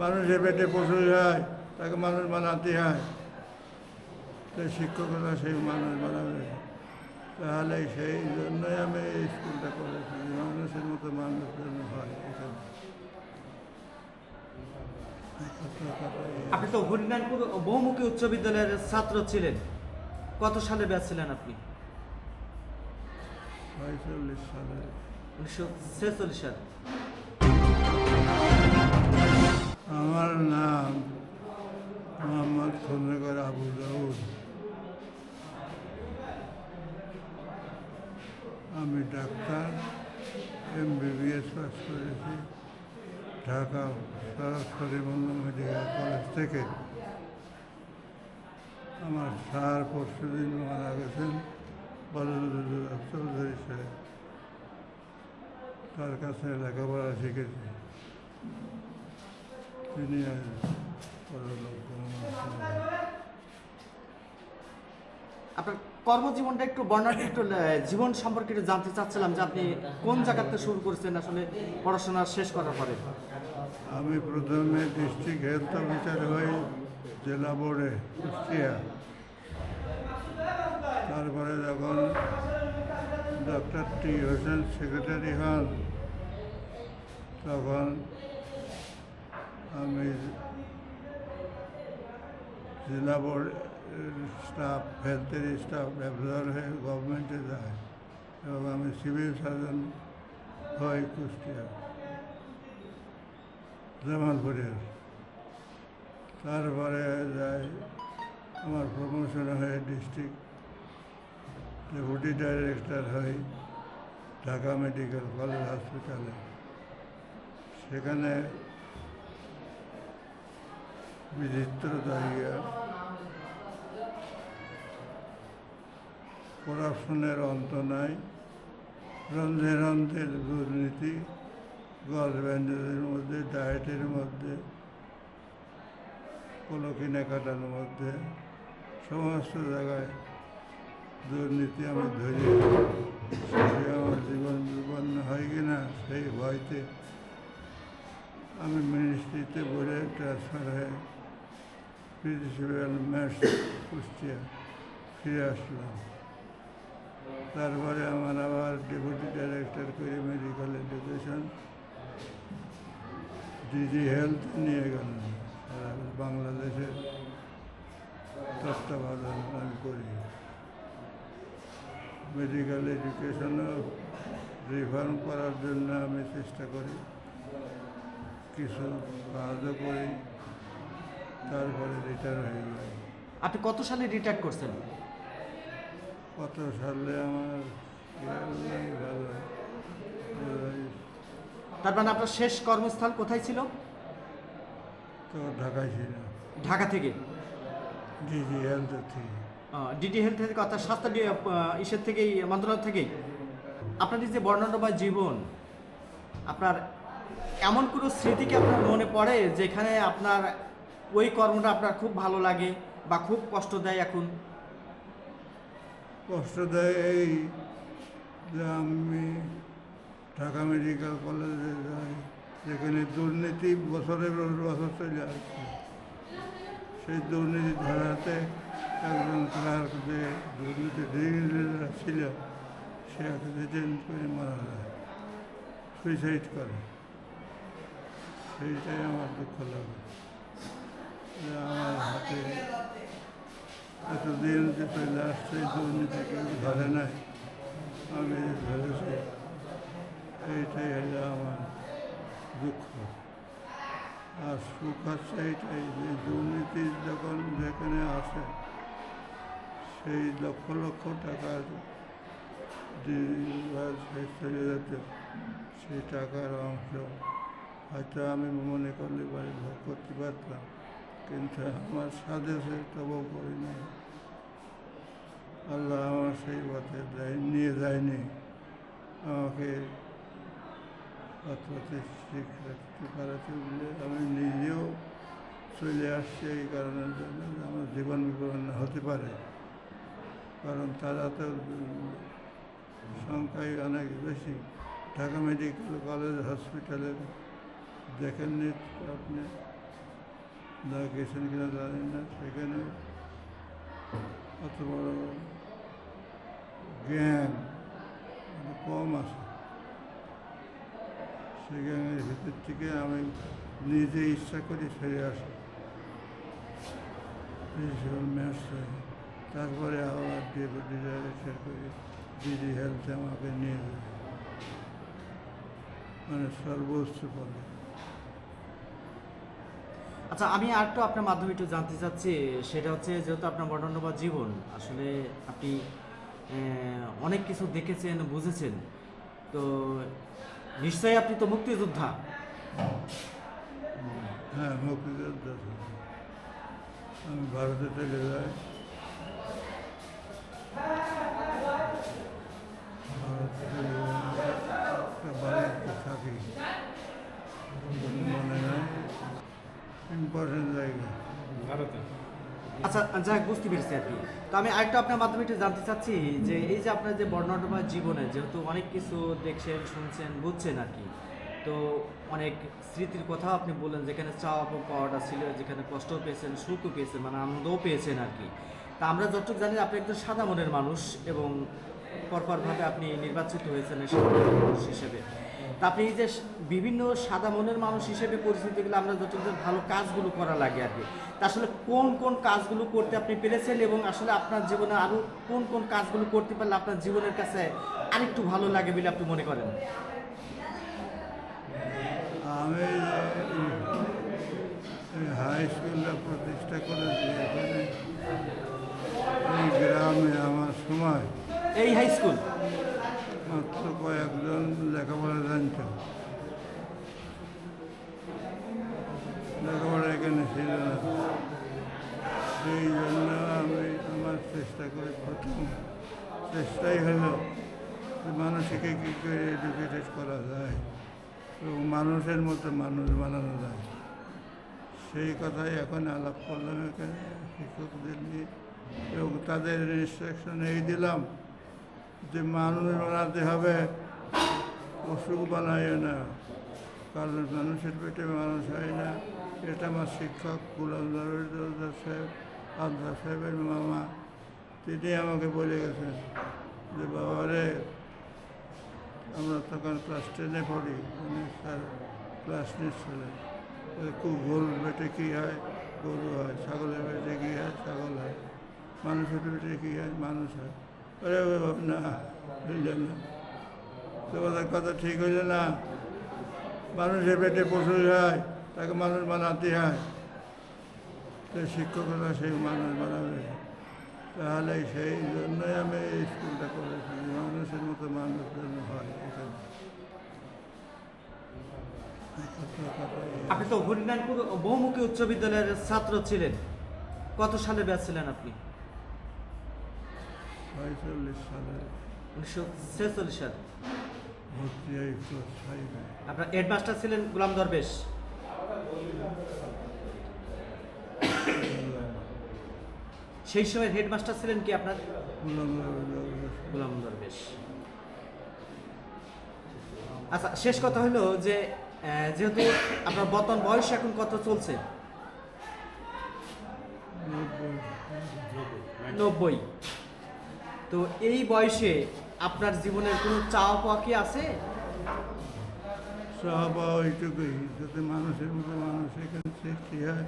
মানুষের পেটে পশু হয় তাকে মানুষ বানাতে হয়। তো শিক্ষকতা সেই মানুষ বানাবে। তাহলে সেই জন্যই আমি এই স্কুলটা করেছি মানুষের মতো মানুষ যেন হয় এখানে। আপনি তো হরিনানপুর বহুমুখী উচ্চ বিদ্যালয়ের ছাত্র ছিলেন। কত সালে ব্যাচ ছিলেন আপনি? উনিশশো ছেচল্লিশ সালে। আমার নাম মোহাম্মদ খন্দকার আবু দাউদ। আমি ডাক্তার এম বিবিএস পাস করেছি ঢাকা সরকারি বন্ধ মেডিকেল কলেজ থেকে। আমার স্যার পরশুদিন মারা গেছেন চৌধুরী তার কাছে লেখাপড়া শিখেছি। গমন করেন। আপনার কর্মজীবনটা একটু বর্ণাঢ্য একটু জীবন সম্পর্কে একটু জানতে চাচ্ছিলাম যে আপনি কোন জায়গাতে শুরু করেছেন আসলে পড়াশোনা শেষ করার পরে আমি প্রথমে ডিস্ট্রিক্ট হেলথ অফিসার হই জেলা বোর্ডে কুষ্টিয়া তারপরে যখন ডক্টর টি হোসেন সেক্রেটারি হন তখন আমি জেলা বোর্ড স্টাফ হেলথের স্টাফ ব্যবহার হয়ে গভর্নমেন্টে যায় এবং আমি সিভিল সার্জন হই কুষ্টিয়া জামালপুরের তারপরে যাই আমার প্রমোশন হয়ে ডিস্ট্রিক্ট ডেপুটি ডাইরেক্টর হই ঢাকা মেডিকেল কলেজ হসপিটালে সেখানে বিচিত্র জায়গা করাপশনের অন্ত নাই রন্ধে রন্ধে দুর্নীতি গজ মধ্যে ডায়েটের মধ্যে। কোনো কেনাকাটার মধ্যে। সমস্ত জায়গায় দুর্নীতি আমি ধরি আমার জীবন বিপন্ন হয় কিনা সেই ভয়তে আমি মিনিস্ট্রিতে বলে ট্রান্সফার হয়ে কুষ্টিয়া ফিরে আসলাম তারপরে আমার আবার ডেপুটি ডাইরেক্টর করে মেডিকেল এডুকেশন ডিজি হেলথ নিয়ে সারা বাংলাদেশের তত্ত্বাবধান আমি করি মেডিকেল এডুকেশনও রিফর্ম করার জন্য আমি চেষ্টা করি কিছু কাজও করি তারপরে রিটায়ার হয়ে গেল আপনি কত সালে রিটায়ার করছেন? কত সালে আমার ভালো তার মানে আপনার শেষ কর্মস্থল কোথায় ছিল? তো ঢাকায় ছিল। ঢাকা থেকে? ডিজি হেলথ থেকে। ডিডি হেলথ থেকে অর্থাৎ স্বাস্থ্য ইসের থেকেই মন্ত্রণালয় থেকেই আপনার যে বর্ণনাময় জীবন আপনার এমন কোনো স্মৃতি কি আপনার মনে পড়ে যেখানে আপনার ওই কর্মটা আপনার খুব ভালো লাগে বা খুব কষ্ট দেয় এখন? কষ্ট দেয় এই যে আমি ঢাকা মেডিকেল কলেজে যাই, যেখানে দুর্নীতি বছরের বছর চলে আসছে। সেই দুর্নীতি ধরাতে একজন ক্লার্ক যে দুর্নীতি ছিল, সে অ্যাক্সিডেন্ট করে মারা যায়। সুইসাইড করে। সেইটাই আমার দুঃখ লাগে যে আমার হাতে এতদিন যে চলে আসছে দুর্নীতি কেউ ধরে নাই আমি ধরেছি এইটাই হলো আমার দুঃখ। আর সুখ হচ্ছে এইটাই যে দুর্নীতি যখন যেখানে আসে সেই লক্ষ লক্ষ টাকার যে চলে যেত সেই টাকার অংশ হয়তো আমি মনে করলে বাড়ি ভোগ করতে পারতাম কিন্তু আমার সাথে সে তবু করি নাই আল্লাহ আমার সেই পথে নিয়ে যায়নি। আমাকে পথে রাখতে পারাতে বলে আমি নিজেও চলে আসছি এই কারণের জন্য আমার জীবন বিপন্ন হতে পারে। কারণ তারা তো সংখ্যায় অনেক বেশি। ঢাকা মেডিকেল কলেজ হসপিটালের দেখেননি আপনি? গেছেন কিনা জানেন না। সেখানে অত বড় জ্ঞান কম আছে। সেই ভিতর থেকে আমি নিজে ইচ্ছা করে ফিরে আসি। তারপরে আবার ডেপুটি ডাইরেক্টর করে দিদি হেলথে আমাকে নিয়ে মানে সর্বোচ্চ পদে। আচ্ছা আমি আরেকটু আপনার মাধ্যমে একটু জানতে চাচ্ছি, সেটা হচ্ছে যেহেতু আপনার বর্ণনা বা জীবন, আসলে আপনি অনেক কিছু দেখেছেন বুঝেছেন। তো নিশ্চয়ই আপনি তো মুক্তিযোদ্ধা। হ্যাঁ মুক্তিযোদ্ধা। আমি ভারতে চলে যাই। ভারতে চলে বাড়িতে থাকি মনে নাই। ইম্পর্টেন্ট জায়গা। আচ্ছা যাক বুঝতে পেরেছি আর কি। তো আমি আরেকটা আপনার মাধ্যমে একটু জানতে চাচ্ছি যে এই যে আপনার যে বর্ণনা বা জীবনে যেহেতু অনেক কিছু দেখছেন, শুনছেন, বুঝছেন আর কি, তো অনেক স্মৃতির কথাও আপনি বললেন যেখানে চাওয়া পাওয়াটা ছিল, যেখানে কষ্টও পেয়েছেন, সুখও পেয়েছেন মানে আনন্দও পেয়েছেন আর কি। তা আমরা যতটুকু জানি আপনি একজন সাদা মনের মানুষ এবং পরপরভাবে আপনি নির্বাচিত হয়েছেন মানুষ হিসেবে। আপনি এই যে বিভিন্ন সাদা মনের মানুষ হিসেবে পরিচিতি গেলে আমরা যতটুকু ভালো কাজগুলো করা লাগে আর কি। আসলে কোন কোন কাজগুলো করতে আপনি পেরেছেন এবং আসলে আপনার জীবনে আরও কোন কোন কাজগুলো করতে পারলে আপনার জীবনের কাছে আরেকটু ভালো লাগে বলে আপনি মনে করেন? আমি হাই স্কুলটা প্রতিষ্ঠা করেছি এখানে। এই গ্রামে আমার সময়। এই হাই স্কুল? মাত্র কয়েকজন লেখাপড়া জানত লেখাপড়া এখানে ছিল না। সেই জন্য আমি আমার চেষ্টা করে প্রথম। চেষ্টাই হলো মানুষকে কী করে এডুকেটেড করা যায় এবং মানুষের মতো মানুষ বানানো যায়। সেই কথাই এখন আলাপ করলাম এখানে শিক্ষকদের নিয়ে এবং তাদের ইনস্ট্রাকশন এই দিলাম। যে মানুষ বানাতে হবে, অসুখ বানায় না। কারণ মানুষের পেটে মানুষ হয় না। এটা আমার শিক্ষক গুলাম সাহেব আবদা সাহেবের মামা, তিনি আমাকে বলে গেছেন যে বাবা রে আমরা তখন ক্লাস টেনে পড়ি, উনি স্যার ক্লাস নিচ্ছিলেন। খুব গরুর পেটে কী হয়? গরু হয়, ছাগলের পেটে কী হয়? ছাগল হয়। মানুষের পেটে কী হয়? মানুষ হয়। আরে না তোমাদের কথা ঠিক হইলে না, মানুষের পেটে পশু হয়, তাকে মানুষ বানাতে হয়। তো শিক্ষকরা সেই মানুষ বানাবে। তাহলে সেই জন্যই আমি এই স্কুলটা করেছি মানুষের মতো মানুষ যেন হয় এখানে। আপনি তো হরিনাথপুর বহুমুখী উচ্চ বিদ্যালয়ের ছাত্র ছিলেন। কত সালে ব্যাচ ছিলেন আপনি? ছয়চল্লিশ সালে উনিশশো ছেচল্লিশ সালে। ভর্তি হই ক্লাস ফাইভে। আপনার হেডমাস্টার ছিলেন গোলাম দরবেশ। সেই সময় হেডমাস্টার ছিলেন কি আপনার? গোলাম দরবেশ। আচ্ছা শেষ কথা হলো যে যেহেতু আপনার বর্তমান বয়স এখন কত চলছে? নব্বই। তো এই বয়সে আপনার জীবনের কোনো চাওয়া পাওয়া কি আছে? সহবা ওইটুকুই যাতে মানুষের মতো মানুষ এখানে সৃষ্টি হয়,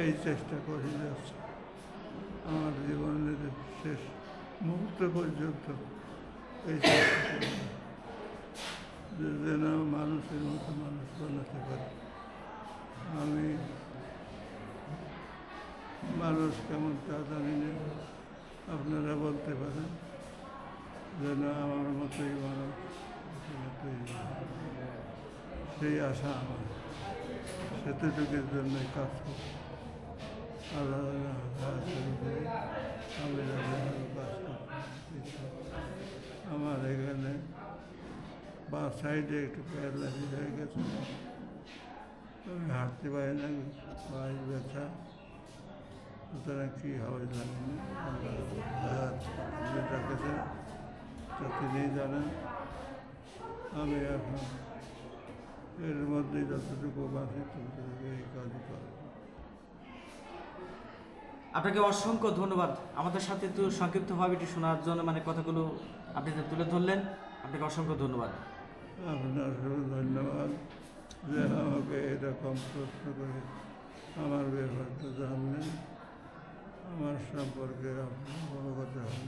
এই চেষ্টা করে যাচ্ছে। আমার জীবনের শেষ মুহূর্ত পর্যন্ত এই যেন মানুষের মতো মানুষ বানাতে পারে। আমি মানুষ কেমন তা জানি না। আপনারা বলতে পারেন যেন আমার মতোই মানুষ সেই আশা আমার। সেতুটুকুর জন্যই কাজ করি আমার এখানে বা সাইডে একটু প্যারালাইসিস হয়ে গেছে। আমি হাঁটতে পারি না পায়ে ব্যথা। সুতরাং কী হবে জানি না। আল্লাহ যেটা গেছে তা তিনি জানেন আমি এখন এর মধ্যে যতটুকু বাঁচি ততটুকু এই কাজ করব। আপনাকে অসংখ্য ধন্যবাদ। আমাদের সাথে একটু সংক্ষিপ্তভাবে এটি শোনার জন্য মানে কথাগুলো আপনি যে তুলে ধরলেন আপনাকে অসংখ্য ধন্যবাদ। আপনার ধন্যবাদ যে আমাকে এরকম প্রশ্ন করে আমার ব্যাপারটা জানলেন। আমার সম্পর্কে আপনি অবগত হন